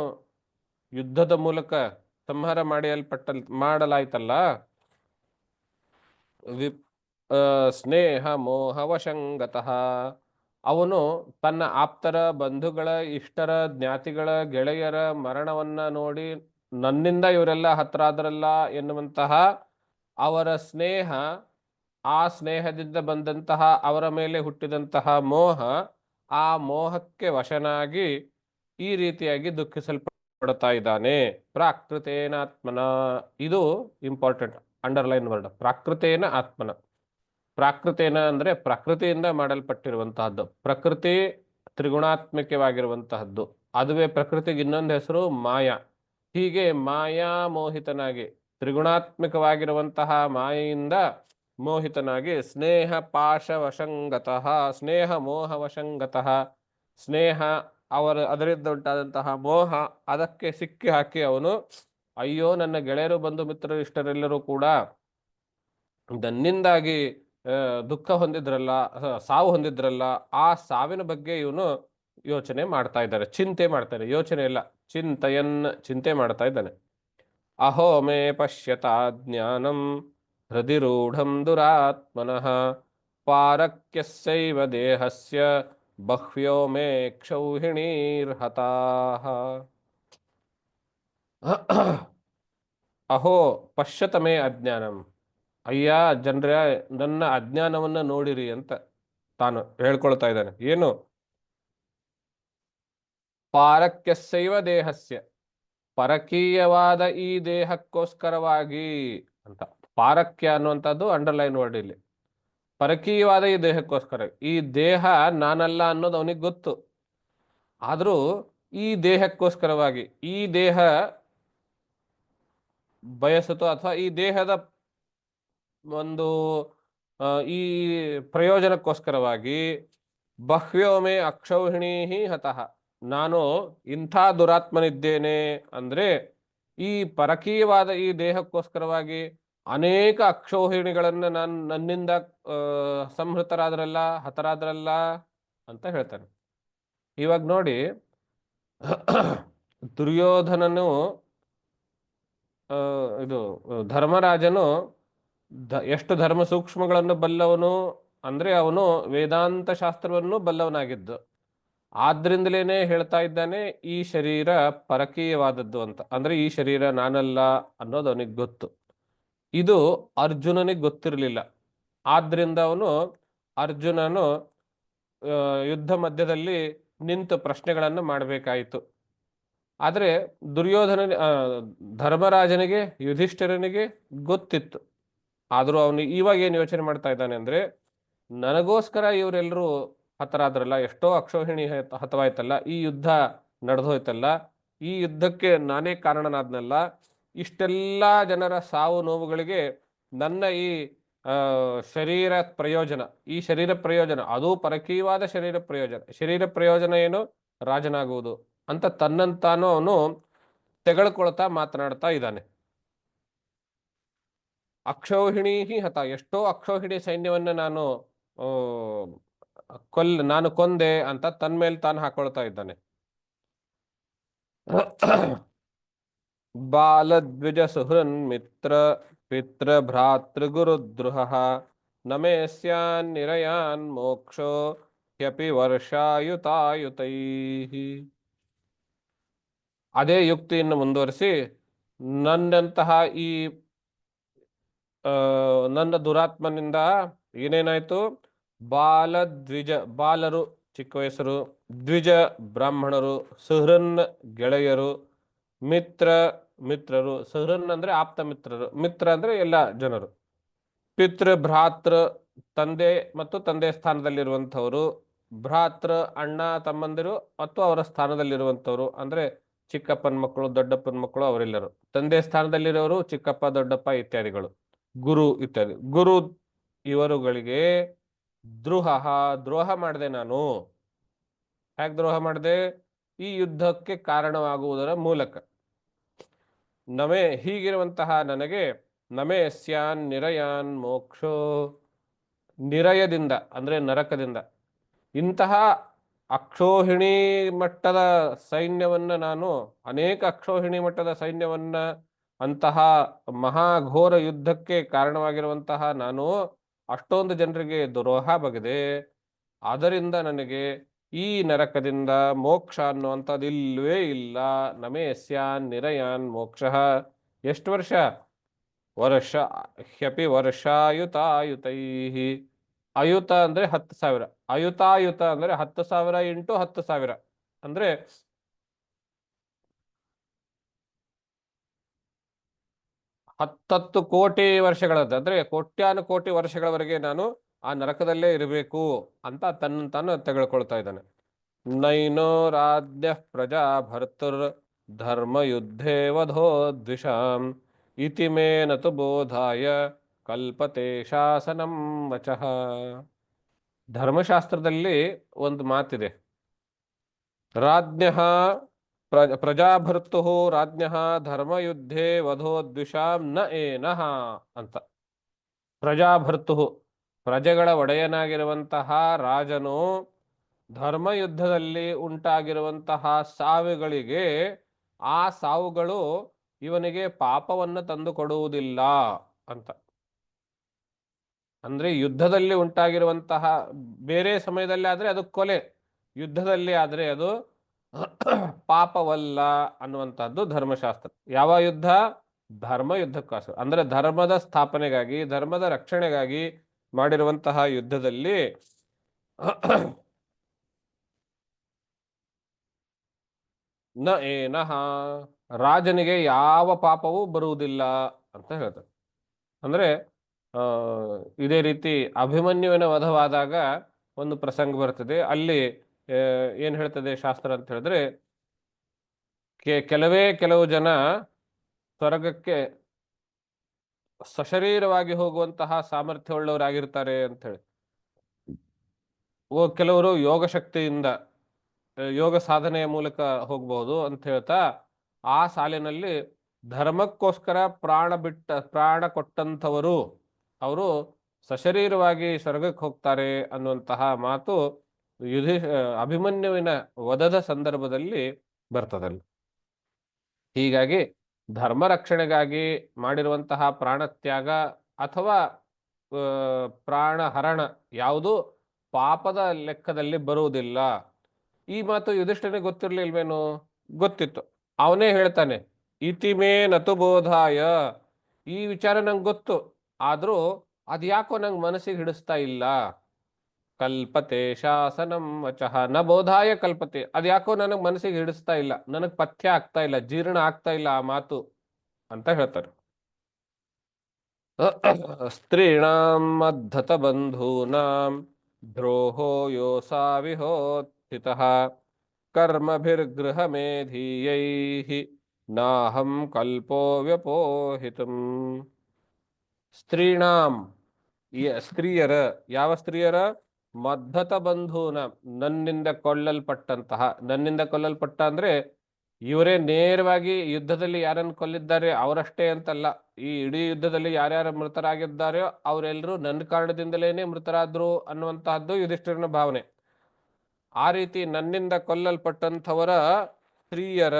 ಯುದ್ಧದ ಮೂಲಕ ಸಂಹಾರ ಮಾಡಿಯಲ್ಪಟ್ಟ ಮಾಡಲಾಯ್ತಲ್ಲ? ವಿ ಸ್ನೇಹ ಮೋಹ ವಶಂಗತಃ. ಅವನು ತನ್ನ ಆಪ್ತರ ಬಂಧುಗಳ, ಇಷ್ಟರ, ಜ್ಞಾತಿಗಳ, ಗೆಳೆಯರ ಮರಣವನ್ನ ನೋಡಿ, ನನ್ನಿಂದ ಇವರೆಲ್ಲ ಹತ್ರ ಆದ್ರಲ್ಲ ಎನ್ನುವಂತಹ ಅವರ ಸ್ನೇಹ, ಆ ಸ್ನೇಹದಿಂದ ಬಂದಂತಹ ಅವರ ಮೇಲೆ ಹುಟ್ಟಿದಂತಹ ಮೋಹ, ಆ ಮೋಹಕ್ಕೆ ವಶನಾಗಿ ಈ ರೀತಿಯಾಗಿ ದುಃಖಿಸಲ್ಪಡ್ತಾ ಇದ್ದಾನೆ. ಪ್ರಾಕೃತೇನ ಆತ್ಮನ. ಇದು ಇಂಪಾರ್ಟೆಂಟ್ ಅಂಡರ್ಲೈನ್ ವರ್ಡ್ ಪ್ರಾಕೃತೇನ ಆತ್ಮನ. ಪ್ರಾಕೃತೇನ ಅಂದ್ರೆ ಪ್ರಕೃತಿಯಿಂದ ಮಾಡಲ್ಪಟ್ಟಿರುವಂತಹದ್ದು. ಪ್ರಕೃತಿ ತ್ರಿಗುಣಾತ್ಮಕವಾಗಿರುವಂತಹದ್ದು. ಅದುವೇ ಪ್ರಕೃತಿಗೆ ಇನ್ನೊಂದು ಹೆಸರು ಮಾಯಾ. ಹೀಗೆ ಮಾಯಾ ಮೋಹಿತನಾಗಿ ತ್ರಿಗುಣಾತ್ಮಕವಾಗಿರುವಂತಹ ಮಾಯೆಯಿಂದ ಮೋಹಿತನಾಗಿ ಸ್ನೇಹ ಪಾಶವಶಂಗತಃ, ಸ್ನೇಹ ಮೋಹ ವಶಂಗತಃ ಸ್ನೇಹ ಅವರ ಅದರಿಂದ ಉಂಟಾದಂತಹ ಮೋಹ ಅದಕ್ಕೆ ಸಿಕ್ಕಿ ಹಾಕಿ ಅವನು, ಅಯ್ಯೋ, ನನ್ನ ಗೆಳೆಯರು ಬಂಧು ಮಿತ್ರರು ಇಷ್ಟರೆಲ್ಲರೂ ಕೂಡ ನನ್ನಿಂದಾಗಿ ದುಃಖ ಹೊಂದಿದ್ರಲ್ಲ ಸಾವು ಹೊಂದಿದ್ರಲ್ಲ, ಆ ಸಾವಿನ ಬಗ್ಗೆ ಇವನು ಯೋಚನೆ ಮಾಡ್ತಾ ಇದ್ದಾರೆ, ಚಿಂತೆ ಮಾಡ್ತಾನೆ ಯೋಚನೆ ಇಲ್ಲ, ಚಿಂತೆಯನ್ನ, ಚಿಂತೆ ಮಾಡ್ತಾ ಇದ್ದಾನೆ. ಅಹೋ ಮೇ ಪಶ್ಯತ ಜ್ಞಾನಂ ಹೃದಿರೂಢಂ ದುರಾತ್ಮನಃ ಪಾರಕ್ಯಸ್ಯೈವ ದೇಹಸ್ಯ ಬಹ್ವ್ಯೋ ಮೇ ಕ್ಷೌಹಿಣೀರ್ಹತಾಃ ಅಹೋ ಪಶ್ಯತ ಮೇ ಅಜ್ಞಾನಂ ಅಯ್ಯ ಜನರ ನನ್ನ ಅಜ್ಞಾನವನ್ನ ನೋಡಿರಿ ಅಂತ ತಾನು ಹೇಳ್ಕೊಳ್ತಾ ಇದ್ದಾನೆ ಏನು ಪಾರಕ್ಯಸ್ಯೈವ ದೇಹಸ್ಯ ಪರಕೀಯವಾದ ಈ ದೇಹಕ್ಕೋಸ್ಕರವಾಗಿ ಅಂತ. ಪಾರಕ್ಯ ಅನ್ನುವಂಥದ್ದು ಅಂಡರ್ಲೈನ್ ವರ್ಡ್ ಇಲ್ಲಿ. ಪರಕೀಯವಾದ ಈ ದೇಹಕ್ಕೋಸ್ಕರ. ಈ ದೇಹ ನಾನಲ್ಲ ಅನ್ನೋದು ಅವನಿಗೆ ಗೊತ್ತು. ಆದರೂ ಈ ದೇಹಕ್ಕೋಸ್ಕರವಾಗಿ, ಈ ದೇಹ ಬಯಸುತ್ತೋ ಅಥವಾ ಈ ದೇಹದ ಒಂದು ಈ ಪ್ರಯೋಜನಕ್ಕೋಸ್ಕರವಾಗಿ ಬಹ್ವ್ಯೋಮೆ ಅಕ್ಷೌಹಿಣೀ ಹತಃ. ನಾನು ಇಂಥ ದುರಾತ್ಮನಿದ್ದೇನೆ ಅಂದ್ರೆ ಈ ಪರಕೀಯವಾದ ಈ ದೇಹಕ್ಕೋಸ್ಕರವಾಗಿ ಅನೇಕ ಅಕ್ಷೋಹಿಣಿಗಳನ್ನು ನಾನು ನನ್ನಿಂದ ಸಂಹೃತರಾದ್ರಲ್ಲ, ಹತರಾದ್ರಲ್ಲ ಅಂತ ಹೇಳ್ತಾನೆ. ಇವಾಗ ನೋಡಿ, ದುರ್ಯೋಧನನು ಇದು ಧರ್ಮರಾಜನು ಧ ಎಷ್ಟು ಧರ್ಮ ಸೂಕ್ಷ್ಮಗಳನ್ನು ಬಲ್ಲವನು ಅಂದ್ರೆ ಅವನು ವೇದಾಂತ ಶಾಸ್ತ್ರವನ್ನು ಬಲ್ಲವನಾಗಿದ್ದು. ಆದ್ರಿಂದಲೇನೆ ಹೇಳ್ತಾ ಇದ್ದಾನೆ, ಈ ಶರೀರ ಪರಕೀಯವಾದದ್ದು ಅಂತ. ಅಂದ್ರೆ ಈ ಶರೀರ ನಾನಲ್ಲ ಅನ್ನೋದು ಅವನಿಗೆ ಗೊತ್ತು. ಇದು ಅರ್ಜುನನಿಗೆ ಗೊತ್ತಿರಲಿಲ್ಲ. ಆದ್ರಿಂದ ಅವನು ಅರ್ಜುನನು ಯುದ್ಧ ಮಧ್ಯದಲ್ಲಿ ನಿಂತು ಪ್ರಶ್ನೆಗಳನ್ನು ಮಾಡಬೇಕಾಯಿತು. ಆದರೆ ದುರ್ಯೋಧನ ಧರ್ಮರಾಜನಿಗೆ, ಯುಧಿಷ್ಠಿರನಿಗೆ ಗೊತ್ತಿತ್ತು. ಆದರೂ ಅವನು ಇವಾಗ ಏನು ಯೋಚನೆ ಮಾಡ್ತಾ ಇದ್ದಾನೆ ಅಂದ್ರೆ, ನನಗೋಸ್ಕರ ಇವರೆಲ್ಲರೂ ಹತರಾದ್ರಲ್ಲ ಎಷ್ಟೋ ಅಕ್ಷೋಹಿಣಿ ಹತ- ಹತವಾಯ್ತಲ್ಲ, ಈ ಯುದ್ಧ ನಡೆದೋಯ್ತಲ್ಲ, ಈ ಯುದ್ಧಕ್ಕೆ ನಾನೇ ಕಾರಣನಾದ್ನಲ್ಲ, ಇಷ್ಟೆಲ್ಲ ಜನರ ಸಾವು ನೋವುಗಳಿಗೆ ನನ್ನ ಈ ಶರೀರ ಪ್ರಯೋಜನ, ಈ ಶರೀರ ಪ್ರಯೋಜನ, ಅದು ಪರಕೀಯವಾದ ಶರೀರ ಪ್ರಯೋಜನ ಶರೀರ ಪ್ರಯೋಜನ ಏನು? ರಾಜನಾಗುವುದು ಅಂತ ತನ್ನಂತಾನು ಅವನು ತೆಗೆದುಕೊಳ್ತಾ ಮಾತನಾಡ್ತಾ ಇದ್ದಾನೆ. ಅಕ್ಷೋಹಿಣಿ ಹತ, ಎಷ್ಟೋ ಅಕ್ಷೋಹಿಣಿ ಸೈನ್ಯವನ್ನ ನಾನು ಕೊಲ್, ನಾನು ಕೊಂದೆ ಅಂತ ತನ್ ಮೇಲೆ ತಾನು ಹಾಕೊಳ್ತಾ ಇದ್ದಾನೆ. ಬಾಲದ್ವಿಜ ಸುಹೃನ್ ಮಿತ್ರ ಪಿತೃ ಭ್ರಾತೃ ಗುರುದ್ರುಹ ನಮೇಸ್ಯಾನ್ ನಿರಯಾನ್ ಮೋಕ್ಷೋ, ಹ್ಯಪಿ ವರ್ಷಾಯುತಾಯುತೈ. ಅದೇ ಯುಕ್ತಿಯನ್ನು ಮುಂದುವರಿಸಿ, ನನ್ನಂತಹ ಈ ನನ್ನ ದುರಾತ್ಮನಿಂದ ಏನೇನಾಯ್ತು? ಬಾಲ ದ್ವಿಜ ಬಾಲರು ಚಿಕ್ಕ ವಯಸ್ಸರು, ದ್ವಿಜ ಬ್ರಾಹ್ಮಣರು, ಸುಹೃನ್ ಗೆಳೆಯರು, ಮಿತ್ರ, ಮಿತ್ರರು, ಸುಹೃನ್ ಅಂದ್ರೆ ಆಪ್ತ ಮಿತ್ರರು, ಮಿತ್ರ ಅಂದ್ರೆ ಎಲ್ಲ ಜನರು. ಪಿತೃ, ಭ್ರಾತೃ, ತಂದೆ ಮತ್ತು ತಂದೆ ಸ್ಥಾನದಲ್ಲಿರುವಂಥವರು, ಭ್ರಾತೃ, ಅಣ್ಣ, ತಮ್ಮಂದಿರು ಮತ್ತು ಅವರ ಸ್ಥಾನದಲ್ಲಿರುವಂಥವ್ರು, ಅಂದ್ರೆ ಚಿಕ್ಕಪ್ಪನ ಮಕ್ಕಳು, ದೊಡ್ಡಪ್ಪನ ಮಕ್ಕಳು ಅವರೆಲ್ಲರು. ತಂದೆ ಸ್ಥಾನದಲ್ಲಿರೋರು ಚಿಕ್ಕಪ್ಪ, ದೊಡ್ಡಪ್ಪ ಇತ್ಯಾದಿಗಳು. ಗುರು ಇತ್ಯಾದಿ. ಗುರು ಇವರುಗಳಿಗೆ ದ್ರೋಹ ದ್ರೋಹ ಮಾಡಿದೆ ನಾನು. ಯಾಕೆ ದ್ರೋಹ ಮಾಡಿದೆ? ಈ ಯುದ್ಧಕ್ಕೆ ಕಾರಣವಾಗುವುದರ ಮೂಲಕ. ನಮೇ ಹೀಗಿರುವಂತಹ ನನಗೆ ನಮೆ ಸ್ಯಾನ್ ನಿರಯಾನ್ ಮೋಕ್ಷೋ. ನಿರಯದಿಂದ, ಅಂದರೆ ನರಕದಿಂದ. ಇಂತಹ ಅಕ್ಷೋಹಿಣಿ ಮಟ್ಟದ ಸೈನ್ಯವನ್ನು ನಾನು, ಅನೇಕ ಅಕ್ಷೋಹಿಣಿ ಮಟ್ಟದ ಸೈನ್ಯವನ್ನು ಅಂತಹ ಮಹಾಘೋರ ಯುದ್ಧಕ್ಕೆ ಕಾರಣವಾಗಿರುವಂತಹ ನಾನು ಅಷ್ಟೊಂದು ಜನರಿಗೆ ದ್ರೋಹ ಬಗೆದೆ, ಅದರಿಂದ ನನಗೆ ಈ ನರಕದಿಂದ ಮೋಕ್ಷ ಅನ್ನುವಂಥದ್ದು ಇಲ್ವೇ ಇಲ್ಲ. ನಮೇಸ್ಯಾನ್ ನಿರಯಾನ್ ಮೋಕ್ಷ. ಎಷ್ಟು ವರ್ಷ? ವರ್ಷ, ಹ್ಯಪಿ ವರ್ಷಾಯುತಾಯುತೈ. ಅಯುತ ಅಂದ್ರೆ ಹತ್ತು ಸಾವಿರ. ಅಯುತಾಯುತ ಅಂದ್ರೆ ಹತ್ತು ಸಾವಿರ ಇಂಟು ಹತ್ತು ಸಾವಿರ. ಅಂದ್ರೆ ಹತ್ತತ್ತು ಕೋಟಿ ವರ್ಷಗಳದ್ದು. ಅಂದ್ರೆ ಕೋಟ್ಯಾನು ಕೋಟಿ ವರ್ಷಗಳವರೆಗೆ ನಾನು ಆ ನರಕದಲ್ಲೇ ಇರಬೇಕು ಅಂತ ತನ್ನ ತಾನು ತೆಗೆದುಕೊಳ್ತಾ ಇದ್ದಾನೆ. ನೈನೋ ರಾಜ್ಯ ಪ್ರಜಾ ಭರ್ತೃರ್ ಧರ್ಮ ಯುದ್ಧೇ ವಧೋ ದ್ವಿಷಾಂ ಇತಿ ಮೇನತು ಬೋಧಾಯ ಕಲ್ಪತೆ ಶಾಸನಂ ವಚಃ. ಧರ್ಮಶಾಸ್ತ್ರದಲ್ಲಿ ಒಂದು ಮಾತಿದೆ. ರಾಜ್ಞ ಪ್ರ ಪ್ರಜಾಭರ್ತು ರಾಜ್ಞ ಧರ್ಮಯುದ್ಧೇ ವಧೋದ್ವಿಷಾಂ ನ ಏನಃ ಅಂತ. ಪ್ರಜಾಭರ್ತು ಪ್ರಜೆಗಳ ಒಡೆಯನಾಗಿರುವಂತಹ ರಾಜನು ಧರ್ಮಯುದ್ಧದಲ್ಲಿ ಉಂಟಾಗಿರುವಂತಹ ಸಾವುಗಳಿಗೆ ಆ ಸಾವುಗಳು ಇವನಿಗೆ ಪಾಪವನ್ನು ತಂದು ಕೊಡುವುದಿಲ್ಲ ಅಂತ. ಅಂದ್ರೆ ಯುದ್ಧದಲ್ಲಿ ಉಂಟಾಗಿರುವಂತಹ, ಬೇರೆ ಸಮಯದಲ್ಲಿ ಆದ್ರೆ ಅದು ಕೊಲೆ. ಯುದ್ಧದಲ್ಲಿ ಆದ್ರೆ ಅದು ಪಾಪವಲ್ಲ ಅನ್ನುವಂಥದ್ದು ಧರ್ಮಶಾಸ್ತ್ರ. ಯಾವ ಯುದ್ಧ? ಧರ್ಮ ಯುದ್ಧಕ್ಕೋಸ್ಕರ. ಅಂದ್ರೆ ಧರ್ಮದ ಸ್ಥಾಪನೆಗಾಗಿ, ಧರ್ಮದ ರಕ್ಷಣೆಗಾಗಿ ಮಾಡಿರುವಂತಹ ಯುದ್ಧದಲ್ಲಿ ನ ಏನಹ ರಾಜನಿಗೆ ಯಾವ ಪಾಪವೂ ಬರುವುದಿಲ್ಲ ಅಂತ ಹೇಳ್ತಾರೆ. ಅಂದ್ರೆ, ಆ, ಇದೇ ರೀತಿ ಅಭಿಮನ್ಯುವಿನ ವಧವಾದಾಗ ಒಂದು ಪ್ರಸಂಗ ಬರ್ತದೆ. ಅಲ್ಲಿ ಏನ್ ಹೇಳ್ತದೆ ಶಾಸ್ತ್ರ ಅಂತ ಹೇಳಿದ್ರೆ, ಕೆ- ಕೆಲವೇ ಕೆಲವು ಜನ ಸ್ವರ್ಗಕ್ಕೆ ಸಶರೀರವಾಗಿ ಹೋಗುವಂತಹ ಸಾಮರ್ಥ್ಯವುಳ್ಳವರಾಗಿರ್ತಾರೆ ಅಂತ ಹೇಳಿ. ಕೆಲವರು ಯೋಗ ಶಕ್ತಿಯಿಂದ ಯೋಗ ಸಾಧನೆಯ ಮೂಲಕ ಹೋಗಬಹುದು ಅಂತ ಹೇಳ್ತಾ, ಆ ಸಾಲಿನಲ್ಲಿ ಧರ್ಮಕ್ಕೋಸ್ಕರ ಪ್ರಾಣ ಬಿಟ್ಟ, ಪ್ರಾಣ ಕೊಟ್ಟಂಥವರು, ಅವರು ಸಶರೀರವಾಗಿ ಸ್ವರ್ಗಕ್ಕೆ ಹೋಗ್ತಾರೆ ಅನ್ನುವಂತಹ ಮಾತು ಯುಧಿ ಅಭಿಮನ್ಯುವಿನ ವಧದ ಸಂದರ್ಭದಲ್ಲಿ ಬರ್ತದಲ್ಲ. ಹೀಗಾಗಿ ಧರ್ಮ ರಕ್ಷಣೆಗಾಗಿ ಮಾಡಿರುವಂತಹ ಪ್ರಾಣತ್ಯಾಗ ಅಥವಾ ಪ್ರಾಣ ಹರಣ ಯಾವುದು ಪಾಪದ ಲೆಕ್ಕದಲ್ಲಿ ಬರುವುದಿಲ್ಲ. ಈ ಮಾತು ಯುಧಿಷ್ಠನಿಗೆ ಗೊತ್ತಿರ್ಲಿಲ್ವೇನು? ಗೊತ್ತಿತ್ತು. ಅವನೇ ಹೇಳ್ತಾನೆ ಇತಿಮೇ ನತು ಬೋಧಾಯ. ಈ ವಿಚಾರ ನಂಗೆ ಗೊತ್ತು. ಆದರೂ ಅದ್ಯಾಕೋ ನಂಗೆ ಮನಸ್ಸಿಗೆ ಹಿಡಿಸ್ತಾ ಇಲ್ಲ. ಕಲ್ಪತೆ ಶಾಸನಂ ವಚಃ ನ ಬೋಧಾಯ ಕಲ್ಪತೆ ಅದ್ಯಾಕೋ ನನಗೆ ಮನಸ್ಸಿಗೆ ಹಿಡಿಸ್ತಾ ಇಲ್ಲ ನನಗೆ ಪಥ್ಯ ಆಗ್ತಾ ಇಲ್ಲ ಜೀರ್ಣ ಆಗ್ತಾ ಇಲ್ಲ ಆ ಮಾತು ಅಂತ ಹೇಳ್ತಾರೆ ಸ್ತ್ರೀಣಾಂ ಮದ್ಧತ ಬಂಧೂನಾಂ ದ್ರೋಹೋ ಯೋಸಾ ವಿಹೋತ್ಥಿತಃ ಕರ್ಮಭಿರ್ಗೃಹ ಮೇಧೀಯೈಃ ನಾಹಂ ಕಲ್ಪೋ ವ್ಯಪೋಹಿತಂ ಸ್ತ್ರೀಣಾಂ ಯ- ಸ್ತ್ರೀಯರ ಯಾವ ಸ್ತ್ರೀಯರ? ಮದ್ಧತ ಬಂಧೂನ ನನ್ನಿಂದ ಕೊಲ್ಲಲ್ಪಟ್ಟಂತಹ, ನನ್ನಿಂದ ಕೊಲ್ಲಲ್ಪಟ್ಟ ಅಂದ್ರೆ ಇವರೇ ನೇರವಾಗಿ ಯುದ್ಧದಲ್ಲಿ ಯಾರನ್ನು ಕೊಲ್ಲಿದ್ದಾರೆ ಅವರಷ್ಟೇ ಅಂತಲ್ಲ. ಈ ಇಡೀ ಯುದ್ಧದಲ್ಲಿ ಯಾರ್ಯಾರು ಮೃತರಾಗಿದ್ದಾರೆಯೋ ಅವರೆಲ್ಲರೂ ನನ್ನ ಕಾರಣದಿಂದಲೇನೆ ಮೃತರಾದ್ರು ಅನ್ನುವಂತಹದ್ದು ಯುಧಿಷ್ಠಿರನ ಭಾವನೆ. ಆ ರೀತಿ ನನ್ನಿಂದ ಕೊಲ್ಲಲ್ಪಟ್ಟಂಥವರ ಸ್ತ್ರೀಯರ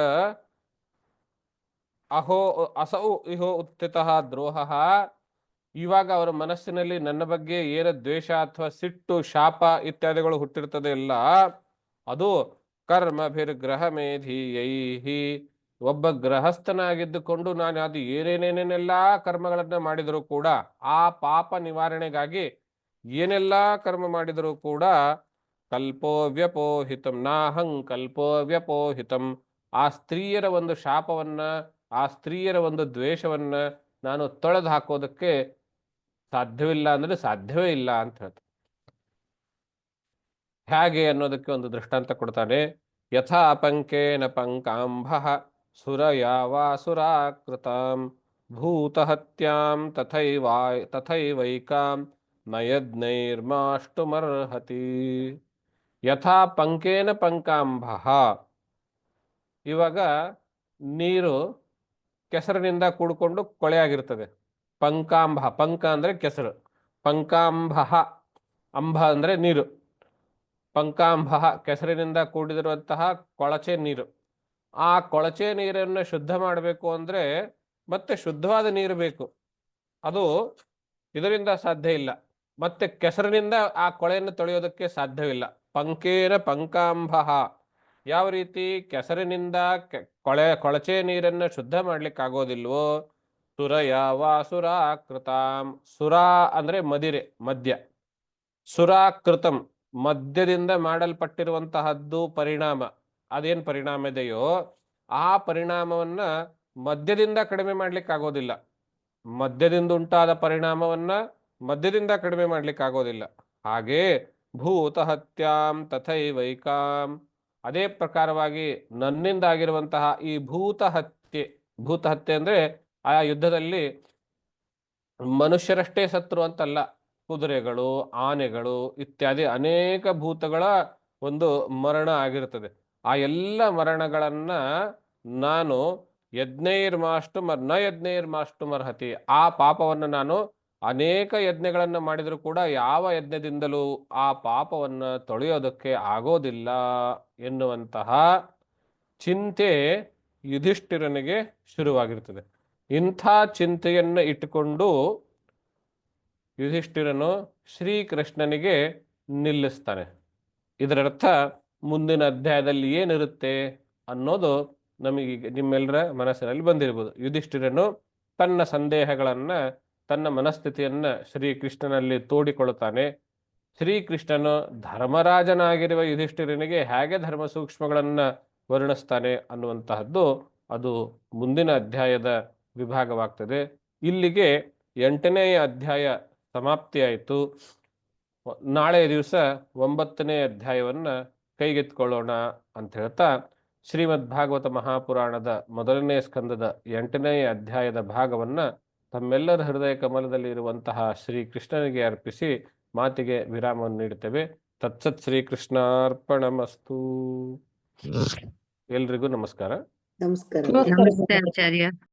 ಅಹೋ ಅಸೌ ಇಹೋ ಉತ್ಥಿತ ದ್ರೋಹ ಇವಾಗ ಅವರ ಮನಸ್ಸಿನಲ್ಲಿ ನನ್ನ ಬಗ್ಗೆ ಏನ ದ್ವೇಷ ಅಥವಾ ಸಿಟ್ಟು, ಶಾಪ ಇತ್ಯಾದಿಗಳು ಹುಟ್ಟಿರ್ತದೆ ಎಲ್ಲ ಅದು ಕರ್ಮಭಿರ್ಗ್ರಹ ಮೇಧಿಯೈಹಿ ಒಬ್ಬ ಗ್ರಹಸ್ಥನಾಗಿದ್ದುಕೊಂಡು ನಾನು ಅದು ಏನೇನೇನೇನೆಲ್ಲ ಕರ್ಮಗಳನ್ನ ಮಾಡಿದರೂ ಕೂಡ, ಆ ಪಾಪ ನಿವಾರಣೆಗಾಗಿ ಏನೆಲ್ಲ ಕರ್ಮ ಮಾಡಿದರೂ ಕೂಡ ಕಲ್ಪೋ ವ್ಯಪೋಹಿತಂ, ನಾಹಂ ಕಲ್ಪೋ ವ್ಯಪೋಹಿತಂ. ಆ ಸ್ತ್ರೀಯರ ಒಂದು ಶಾಪವನ್ನ, ಆ ಸ್ತ್ರೀಯರ ಒಂದು ದ್ವೇಷವನ್ನ ನಾನು ತೊಳೆದು ಹಾಕೋದಕ್ಕೆ ಸಾಧ್ಯವಿಲ್ಲ ಅಂದ್ರೆ ಸಾಧ್ಯವೇ ಇಲ್ಲ ಅಂತ ಹೇಳ್ತಾರೆ. ಹೇಗೆ ಅನ್ನೋದಕ್ಕೆ ಒಂದು ದೃಷ್ಟಾಂತ ಕೊಡ್ತಾನೆ. ಯಥಾ ಪಂಕೇನ ಪಂಕಾಂಬ ಸುರಯಾವಾಸುರಾಕೃತಾಂ ಭೂತಹತ್ಯಾಂ ತಥೈವಾ ತಥೈವೈಕಾಂ ನಯಜ್ಞೈರ್ಮಾಷ್ಟುಮರ್ಹತಿ. ಯಥಾ ಪಂಕೇನ ಪಂಕಾಂಭ ಇವಾಗ ನೀರು ಕೆಸರಿನಿಂದ ಕೂಡಿಕೊಂಡು ಕೊಳೆಯಾಗಿರ್ತದೆ. ಪಂಕಾಂಬ ಪಂಕ ಅಂದ್ರೆ ಕೆಸರು. ಪಂಕಾಂಬ ಅಂಬ ಅಂದ್ರೆ ನೀರು. ಪಂಕಾಂಬ ಕೆಸರಿನಿಂದ ಕೂಡಿದಿರುವಂತಹ ಕೊಳಚೆ ನೀರು. ಆ ಕೊಳಚೆ ನೀರನ್ನು ಶುದ್ಧ ಮಾಡಬೇಕು ಅಂದ್ರೆ ಮತ್ತೆ ಶುದ್ಧವಾದ ನೀರು ಬೇಕು. ಅದು ಇದರಿಂದ ಸಾಧ್ಯ ಇಲ್ಲ. ಮತ್ತೆ ಕೆಸರಿನಿಂದ ಆ ಕೊಳೆಯನ್ನು ತೊಳೆಯೋದಕ್ಕೆ ಸಾಧ್ಯವಿಲ್ಲ. ಪಂಕೇನ ಪಂಕಾಂಬ ಯಾವ ರೀತಿ ಕೆಸರಿನಿಂದ ಕೊಳೆ, ಕೊಳಚೆ ನೀರನ್ನು ಶುದ್ಧ ಮಾಡ್ಲಿಕ್ಕಾಗೋದಿಲ್ವೋ ಸುರಯ ವಾಸುರಾಕೃತಾಂ ಸುರ ಅಂದ್ರೆ ಮದಿರೆ, ಮದ್ಯ. ಸುರಾಕೃತಂ, ಮದ್ಯದಿಂದ ಮಾಡಲ್ಪಟ್ಟಿರುವಂತಹದ್ದು ಪರಿಣಾಮ. ಅದೇನ್ ಪರಿಣಾಮ ಇದೆಯೋ, ಆ ಪರಿಣಾಮವನ್ನ ಮದ್ಯದಿಂದ ಕಡಿಮೆ ಮಾಡ್ಲಿಕ್ಕಾಗೋದಿಲ್ಲ. ಮದ್ಯದಿಂದ ಉಂಟಾದ ಪರಿಣಾಮವನ್ನ ಮದ್ಯದಿಂದ ಕಡಿಮೆ ಮಾಡ್ಲಿಕ್ಕಾಗೋದಿಲ್ಲ. ಹಾಗೆ ಭೂತಹತ್ಯಾಂ ತಥೈವೈಕಾಂ. ಅದೇ ಪ್ರಕಾರವಾಗಿ ನನ್ನಿಂದ ಆಗಿರುವಂತಹ ಈ ಭೂತಹತ್ಯೆ ಭೂತಹತ್ಯೆ ಅಂದ್ರೆ ಆ ಯುದ್ಧದಲ್ಲಿ ಮನುಷ್ಯರಷ್ಟೇ ಸತ್ರು ಅಂತಲ್ಲ. ಕುದುರೆಗಳು, ಆನೆಗಳು ಇತ್ಯಾದಿ ಅನೇಕ ಭೂತಗಳ ಒಂದು ಮರಣ ಆಗಿರುತ್ತದೆ ಆ ಎಲ್ಲ ಮರಣಗಳನ್ನ ನಾನು ಯಜ್ಞೈರ್ಮಾಷ್ಟು ಮರ್ನ ಯಜ್ಞೈರ್ಮಾಷ್ಟು ಮರ್ಹತಿ ಆ ಪಾಪವನ್ನು ನಾನು ಅನೇಕ ಯಜ್ಞಗಳನ್ನು ಮಾಡಿದರೂ ಕೂಡ ಯಾವ ಯಜ್ಞದಿಂದಲೂ ಆ ಪಾಪವನ್ನು ತೊಳೆಯೋದಕ್ಕೆ ಆಗೋದಿಲ್ಲ ಎನ್ನುವಂತಹ ಚಿಂತೆ ಯುಧಿಷ್ಠಿರನಿಗೆ ಶುರುವಾಗಿರ್ತದೆ. ಇಂಥ ಚಿಂತೆಯನ್ನು ಇಟ್ಟುಕೊಂಡು ಯುಧಿಷ್ಠಿರನು ಶ್ರೀಕೃಷ್ಣನಿಗೆ ನಿಲ್ಲಿಸ್ತಾನೆ. ಇದರರ್ಥ ಮುಂದಿನ ಅಧ್ಯಾಯದಲ್ಲಿ ಏನಿರುತ್ತೆ ಅನ್ನೋದು ನಮಗೆ ನಿಮ್ಮೆಲ್ಲರ ಮನಸ್ಸಿನಲ್ಲಿ ಬಂದಿರ್ಬೋದು. ಯುಧಿಷ್ಠಿರನು ತನ್ನ ಸಂದೇಹಗಳನ್ನು, ತನ್ನ ಮನಸ್ಥಿತಿಯನ್ನು ಶ್ರೀಕೃಷ್ಣನಲ್ಲಿ ತೋಡಿಕೊಳ್ಳುತ್ತಾನೆ. ಶ್ರೀಕೃಷ್ಣನು ಧರ್ಮರಾಜನಾಗಿರುವ ಯುಧಿಷ್ಠಿರನಿಗೆ ಹೇಗೆ ಧರ್ಮ ಸೂಕ್ಷ್ಮಗಳನ್ನು ವರ್ಣಿಸ್ತಾನೆ ಅನ್ನುವಂತಹದ್ದು ಅದು ಮುಂದಿನ ಅಧ್ಯಾಯದ ವಿಭಾಗವಾಗ್ತದೆ. ಇಲ್ಲಿಗೆ ಎಂಟನೆಯ ಅಧ್ಯಾಯ ಸಮಾಪ್ತಿಯಾಯಿತು. ನಾಳೆ ದಿವಸ ಒಂಬತ್ತನೇ ಅಧ್ಯಾಯವನ್ನ ಕೈಗೆತ್ಕೊಳ್ಳೋಣ ಅಂತ ಹೇಳ್ತಾ ಶ್ರೀಮದ್ ಭಾಗವತ ಮಹಾಪುರಾಣದ ಮೊದಲನೇ ಸ್ಕಂದದ ಎಂಟನೇ ಅಧ್ಯಾಯದ ಭಾಗವನ್ನ ತಮ್ಮೆಲ್ಲರ ಹೃದಯ ಕಮಲದಲ್ಲಿ ಇರುವಂತಹ ಶ್ರೀ ಕೃಷ್ಣನಿಗೆ ಅರ್ಪಿಸಿ ಮಾತಿಗೆ ವಿರಾಮವನ್ನು ನೀಡುತ್ತೇವೆ. ತತ್ಸತ್ ಶ್ರೀಕೃಷ್ಣಾರ್ಪಣಮಸ್ತು. ಎಲ್ರಿಗೂ ನಮಸ್ಕಾರ. ನಮಸ್ಕಾರ. ನಮಸ್ತೆ ಆಚಾರ್ಯ.